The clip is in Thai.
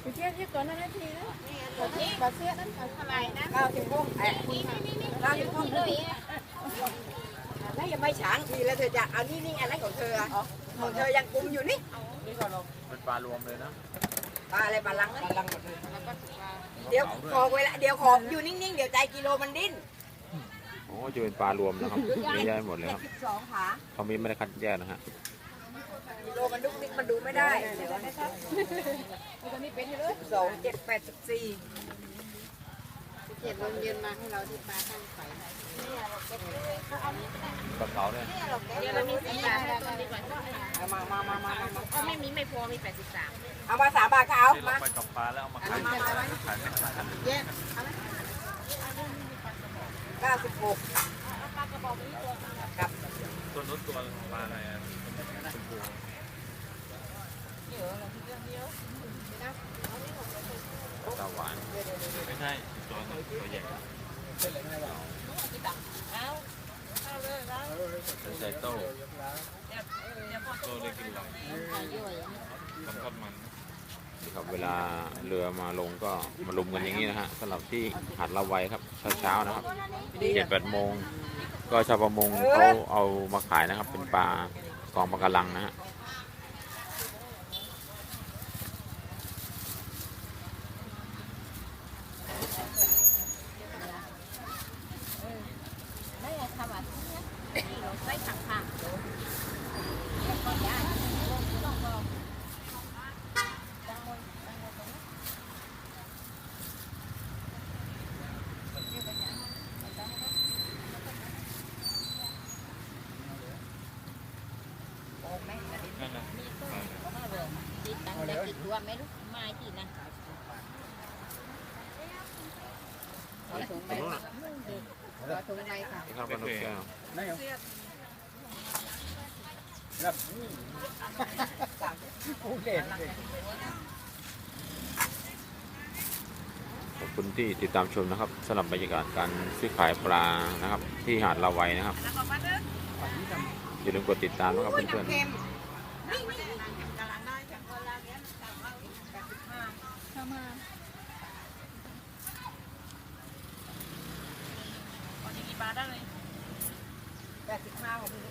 ไปเที่ยวที่ก่อนนั้นทีนะบาเซียนั้นเท่าไหรนะเก้าสิบหกแอบคุณค่ะเก้าสิบหกเลยแล้วยังไม่ช้างทีแล้วเธอจะเอานี่นี่อะไรของเธอของเธอยังกุมอยู่นี่เป็นปลารวมเลยนะปลาอะไรปลาลังปลาลังหมดเลยเดี๋ยวขอเวลาเดี๋ยวขออยู่นิ่งๆ เดี๋ยวใจกิโลมันดิ้นโอ้จะเป็นปลารวมนะครับไม่แยกหมดเลยครับสิบสองขาเขามีไม่ได้คัดแยกนะฮะ กิโลมันดุกดิกมันดูไม่ได้สองเจ็ดแปดสิบสี่เจ็ดโมงเย็นมาให้เราที่ปลาข้างไฟกระเป๋าเนี่ยเดี๋ยวเรามีสีมาให้ต้นดีกว่าเอามามามามามาถ้าไม่มีไม่พอมีแปดสิบสามเอามาสามบาทก็เอาที่เรามาไปตกปลาแล้วเอามาขายขายไม่ขายแยกเก้าสิบหก กับตัวนู้นตัวปลาอะไรอะชมพูตาหวานไม่ใช่ตัวนู้นตัวใหญ่ใส่โต้โต้ได้กินหลังทำทอดมัน ครับเวลาเรือมาลงก็มาลุมกันอย่างนี้นะฮะสำหรับที่หาดละไวครับเช้าๆนะครับเจ็ดแปดโมงก็ชาวประมงเขาเอามาขายนะครับ เป็นปลากองปลากระลังนะฮะไม่ทำอะไรเราใส่ถังผักก็ย้ายต้องรอ นั่นนะติดตังแต่ติดตัวไม่รู้ไม้ที่นะขอถุงตรงนู้นน่ะขอถุงใบค่ะข้าวปลาหนุกแก้วขอบคุณที่ติดตามชมนะครับสำหรับบรรยากาศการซื้อขายปลานะครับ ที่หาดละไวนะครับอย่าลืมกดติดตามนะครับเพื่อนๆ เค็ม เข้ามา บาทได้เลยแปดสิบห้าของพี่